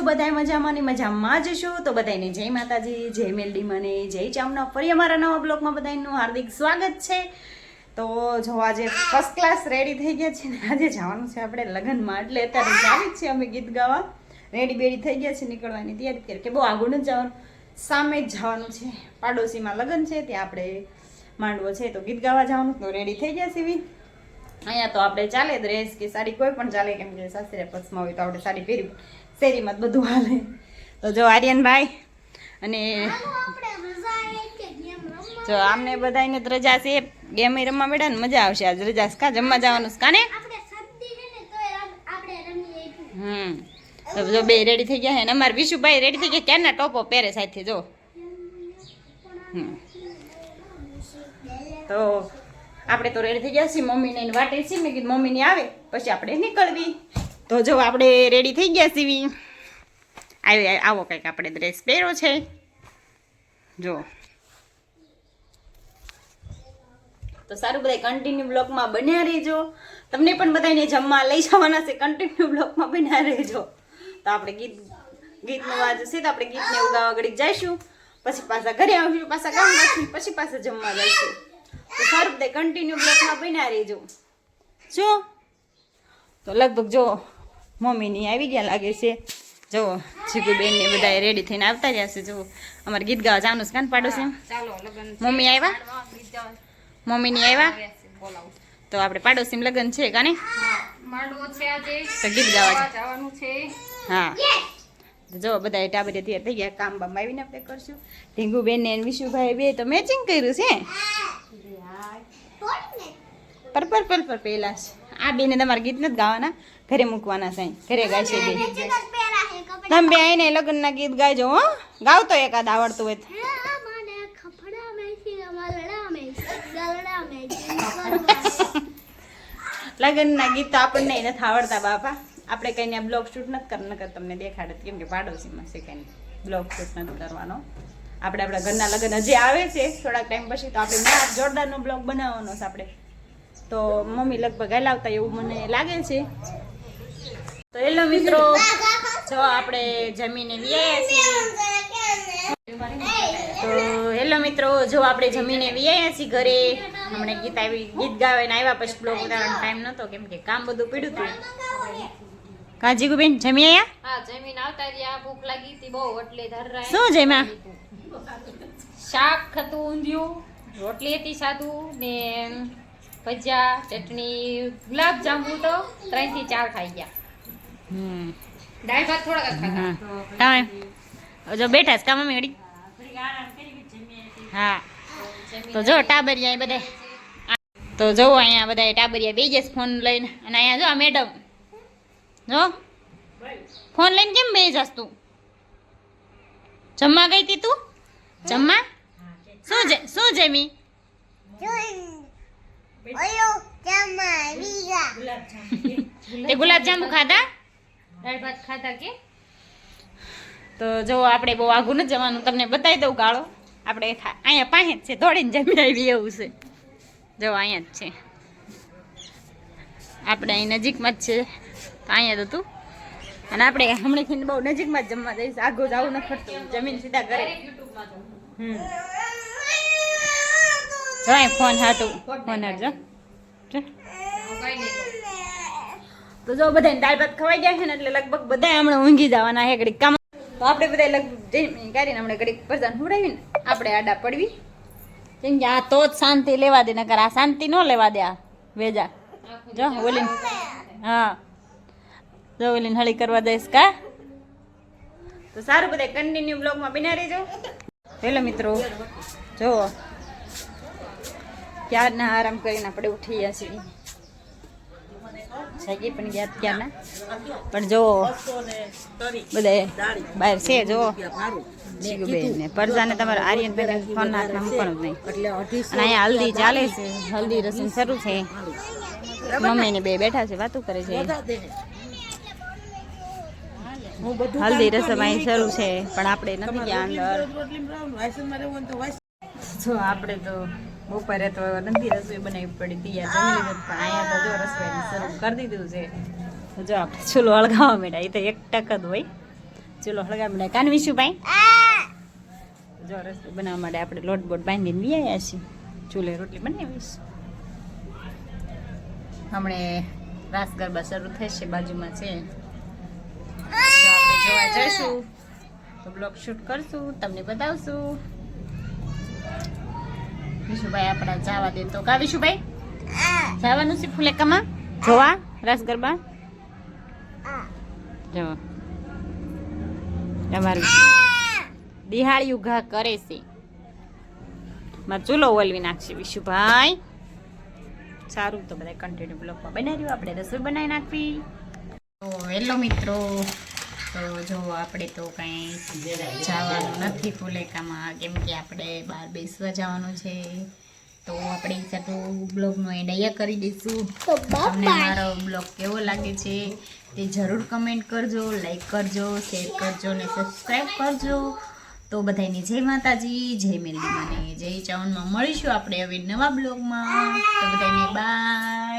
છો બધાય મજામાં ને મજામાં જ છો? તો બધાને જય માતાજી, જય મેલડી મને, જય ચામના ફરી અમારા નવા બ્લોગમાં બધાનું હાર્દિક સ્વાગત છે. તો જો આજે ફર્સ્ટ ક્લાસ રેડી થઈ ગયા છે ને આજે જવાનું છે આપણે લગ્નમાં. એટલે અત્યારે જાવી જ છે અમે ગીત ગાવા. રેડી બેડી થઈ ગયા છે નીકળવાની તૈયારી કરી કે બહુ આગળ જ જવાનું. સામે જ જવાનું છે. પાડોશીમાં લગ્ન છે, ત્યાં આપણે માંડવો છે. તો ગીત ગાવા જવાનું તો રેડી થઈ ગયા સીવી અહીંયા તો આપણે ચાલે ડ્રેસ કે સાડી કોઈ પણ ચાલે કેમ કે સાસરે પક્ષમાં હોય તો આપણે સાડી પહેરી શેરીમાં બધું હાલે. તો જો આર્યનભાઈ અને જો આમને બધાને તો રજા છે. ગેમ રમવા બેઠા ને મજા આવશે આજ. રજા કા જમવા જવાનું છે? કાને? હમ. તો જો બે રેડી થઈ ગયા છે ને અમારે વિશુભાઈ રેડી થઈ ગયા. ક્યારના ટોપો પહેરે સાથે જો. હમ. તો આપણે તો રેડી થઈ ગયા છીએ. મમ્મીને એની વાટે છીએ મેં કીધું મમ્મીની આવે. પછી આપણે નીકળવી. તો જો આપણે રેડી થઈ ગયા સીવી આવી, આવો કંઈક આપણે ડ્રેસ પહેર્યો છે. જો. તો સારું બધા કન્ટિન્યુ બ્લોગમાં બન્યા રહેજો. તમને પણ બધાને જમવા લઈ જવાના છે. કન્ટિન્યુ બ્લોગમાં બન્યા રહેજો. તો આપણે ગીત, ગીતનું વાજ છે તો આપણે ગીતને એવું ગાવા ઘડીક જઈશું. પછી પાછા ઘરે આવીશું, પાછા કામ કરશું પછી પાછા જમવા જઈશું. તો સારું બધા કન્ટિન્યુ બ્લોકમાં બન્યા રહેજો. શું તો લગભગ જો મમ્મીની આવી ગયા લાગે છે. જો જીગુબેન ને બધા રેડી થઈને આવતા રહ્યા છે. જો અમારે ગીત ગાવા જવાનું છે કાન પાડો છે. મમ્મી આવ્યા? મમ્મી મમ્મીની આવ્યા? તો આપણે પાડોશી લગ્ન છે કાને? તો ગીત ગાવા હા. તો જો બધા ટાબરે તૈયાર થઈ ગયા. કામ બામ આવીને આપણે કરશું. ઢીંગુબેન ને વિશુભાઈ બે તો મેચિંગ કર્યું છે. પર્પલ પર પહેલા છે આ બેને તમારે ગીત નથી ગાવાના? ઘરે મૂકવાના સાઈ. ઘરે છે બે તમે બે આવીને લગ્નના ગીત ગાઈજો હો. ગાવતો એકાદ આવડતું હોય લગ્નના ગીત તો આપણને નથી આવડતા બાપા. આપણે કંઈને બ્લોગ શૂટ નથી કર નકર તમને દેખાડત. કેમ કે પાડોશીમાં છે કંઈ બ્લોગ શૂટ નથી કરવાનો. આપણે આપણા ઘરના લગ્ન હજી આવે છે. થોડાક ટાઈમ પછી તો આપણે જોરદારનો બ્લોગ બનાવવાનો છે આપણે. તો મમ્મી લગભગ હલાવતા એવું મને લાગે છે. તો હેલો મિત્રો જો આપણે જમીને વ્યાયા છીએ. તો હેલો મિત્રો જો આપણે જમીને વ્યાયા છીએ ઘરે. હમણાં ગીત આવી ગીત ગાવીને આવ્યા પછી બ્લોગ ઉતારવાનો ટાઈમ નહોતો કેમ કે કામ બધું પીડું હતું. કાજી ગુબેન જમી આયા? હા જમીન આવતા રહ્યા ભૂખ લાગી હતી બહુ એટલે ધરરા શું જમ્યા? શાક હતું ઊંધિયું રોટલી હતી સાદું ને ભજીયા ચટણી ગુલાબ જાંબુ તો ત્રણથી ચાર ખાઈ ગયા. હમ. દાળ ભાત થોડાક જ હા ખાધા તમે જો બેઠા છે કા મમ્મી ઘડી? હા. તો જો ટાબરિયા એ બધા. તો જો અહીંયા બધા ટાબરિયા બે જશે ફોન લઈને. અને અહીંયા જો આ મેડમ. જો? ફોન લઈને કેમ બે જસ તું? જમવા ગઈ તી તું? જમવા? શું છે શું જમી. તે ગુલાબ જાંબુ ખાધા? દાળ ભાત ખાધા કે? તો જો આપણે બહુ આઘું નથી જવાનું, તમને બતાવી દઉં ગાળો. આપણે અહીંયા પાસે જ છે, દોડીને જમી આવી એવું છે. જો અહીંયા જ છે. આપણે અહીં નજીકમાં જ છે. અહીંયા જ હતું અને આપણે હમણાંથી બહુ નજીકમાં જ જમવા જઈશ. આઘું આવું ન ફરતું જમીન સીધા ઘરે. હમ. જો ફોન હાટું. તો જો બધા દાળ ભાત ખવાઈ ગયા છે ને એટલે લગભગ બધા હમણાં ઊંઘી જવાના છે ઘડીક કામ. તો આપણે બધા લગભગ કરીને હમણાં ઘડીક પ્રધાન હુડાવીને આપણે આડા પડવી. કેમ કે આ તો જ શાંતિ લેવા દે, નકર આ શાંતિ ન લેવા દે આ વેજા. જો ઓલી હા. જો ઓલી હળી કરવા દઈશ કા? તો સારું બધા કન્ટિન્યુ બ્લોગમાં બિના રહેજો. હેલો મિત્રો. જો. ક્યારના આરામ કરીને આપણે ઉઠી ગયા છીએ. સાગી પણ ગયા ત્યારના પણ જો બધા બહાર છે, જો. ને પરજાને તમારે આર્યન બેન ફોન હાથમાં મૂકવાનું જ નહીં. અહીંયા હલ્દી ચાલે છે. હલ્દી રસમ શરૂ છે. મમ્મી ને બે બેઠા છે, વાતો કરે છે. હલ્દી રસમ અહીં શરૂ છે, પણ આપણે નથી ગયા અંદર. જો, આપણે તો બપોરે તો નથી રસોઈ બનાવી પડી તૈયાર જમી લીધું પણ અહીંયા તો જો રસોઈ શરૂ કરી દીધું છે. જો આપણે ચૂલો હળગાવવા માંડ્યા. એ તો એક ટક જ હોય. ચૂલો હળગા બધા કાન વિશુભાઈ? જો રસોઈ બનાવવા માટે આપણે લોટ બોટ બાંધીને લઈ આવ્યા છીએ. ચૂલે રોટલી બનાવીશ. હમણે રાસ ગરબા શરૂ થશે, બાજુમાં છે. જોવા જઈશું. તો બ્લોગ શૂટ કરશું, તમને બતાવશું. વિશુભાઈ આપણા જવા દે તો. કા વિશુભાઈ? જવાનું છે ફુલેકામાં? જોવા? રાસ ગરબા જો તમારું દિહાળી ઉઘા કરે છે. મારે ચૂલો ઓલવી નાખશે વિશુભાઈ. સારું તો બધા કન્ટિન્યુ બ્લોકમાં બનાવી આપણે રસોઈ બનાવી નાખવી. તો હેલો મિત્રો. તો જો આપણે તો કાંઈ જવાનું નથી ફુલેકામાં કેમ કે આપણે બહાર બેસવા જવાનું છે તો આપણે સાથે બ્લોગનો એન્ડ અહીંયા કરી દઈશું. તમને મારો બ્લોગ કેવો લાગે છે તે જરૂર કમેન્ટ કરજો લાઈક કરજો શેર કરજો ને સબસ્ક્રાઈબ કરજો. તો બધાને જય માતાજી જય મેલડી મને જય ચાવનમાં મળીશું આપણે હવે નવા બ્લોગમાં. તો બધાને બાય